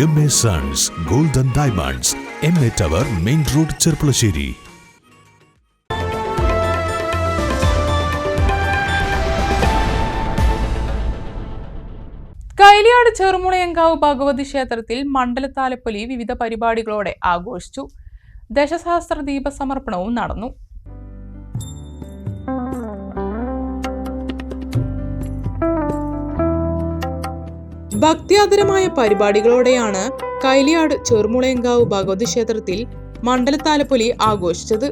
M A sons golden diamonds M A tower main road Cherpulassery Kailiyad Cherumulayankavu Bhagavathi ക്ഷേത്രത്തിൽ മണ്ഡലത്താലപ്പൊലി വിവിധ പരിപാടികളോടെ ആഘോഷിച്ചു. ദശസഹസ്ര ദീപസമർപ്പണവും നടന്നു. ഭക്തിയാദരമായ പരിപാടികളോടെയാണ് കൈലിയാട് ചെറുമുളയങ്കാവ് ഭഗവതി ക്ഷേത്രത്തിൽ മണ്ഡലത്താലപ്പൊലി ആഘോഷിച്ചത്.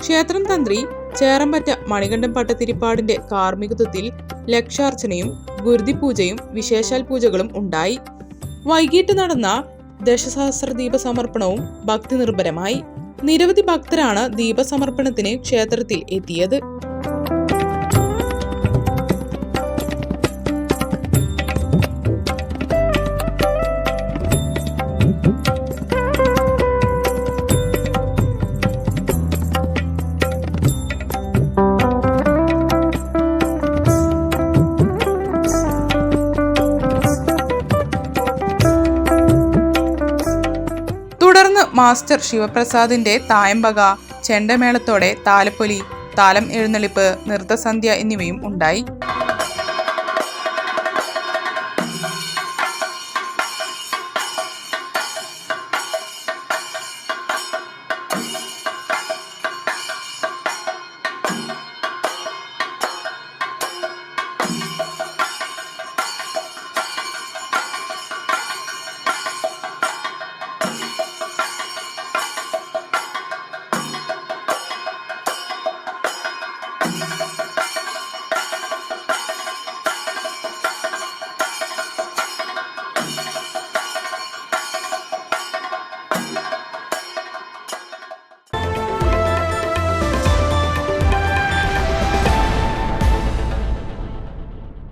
ക്ഷേത്രം തന്ത്രി ചേറമ്പറ്റ മണികണ്ഠൻ പട്ടത്തിരിപ്പാടിന്റെ കാർമ്മികത്വത്തിൽ ലക്ഷാർച്ചനയും ഗുരുതിപൂജയും വിശേഷാൽ പൂജകളും ഉണ്ടായി. വൈകിട്ട് നടന്ന ദശസഹസ്ര ദീപ സമർപ്പണവും ഭക്തി നിർഭരമായി. നിരവധി ഭക്തരാണ് ദീപസമർപ്പണത്തിന് ക്ഷേത്രത്തിൽ എത്തിയത്. മാസ്റ്റർ ശിവപ്രസാദിന്റെ തായമ്പക ചെണ്ടമേളത്തോടെ താലപ്പൊലി താലം എഴുന്നള്ളിപ്പ് നൃത്തസന്ധ്യ എന്നിവയും ഉണ്ടായി.